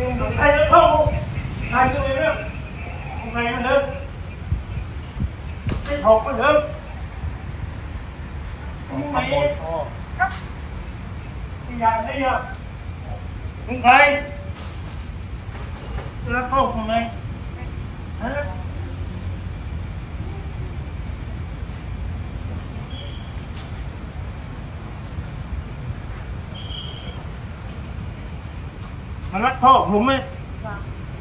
ไอ้เข้าไอ้ตัวเรื่องทำไมมันเลิกไม่ถกมันเลิกมึงไหนครับที่อยากได้ยอะมึงใครแล้วเข้าทำไม มันรักพ่อผมไหม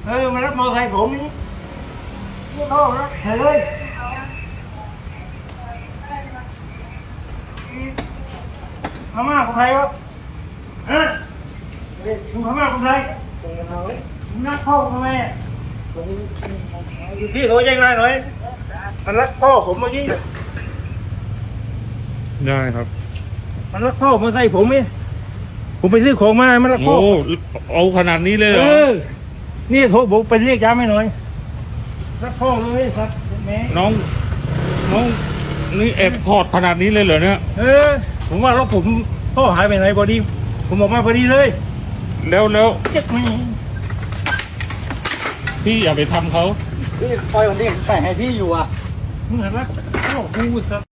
เออมันรักมอเตอร์ไซค์ผมนี่ไม่พ่อรักเฮ้ยพม่าคนไทยวะฮะเฮ้ยมึงพม่าคนไทยมึงรักพ่อทำไมอะอยู่ที่โทรแจ้งได้หน่อยมันรักพ่อผมเมื่อกี้ได้ครับ มันรักพ่อมาใส่ผมไหม ผมไปซื้อของมามันรักพ่อโอ้เอาขนาดนี้เลยเหรเออ อนี่โทรบอกไปเรียกย้ำให้หน่อยรักพ่อเลยสัตว์แม่น้อง น้อง นี่แอบพอดขนาดนี้เลยเหรอเนี่ย เออ ผมว่าแล้วผมพ่อหายไปไหนพอดี ผมออกมาพอดีเลยแล้วแล้วเจ็บไหมพี่อย่าไปทำเขา พี่คอยวันนี้ใส่ให้พี่อยู่อะ มึงเห็นไหมพ่อกูสัตว์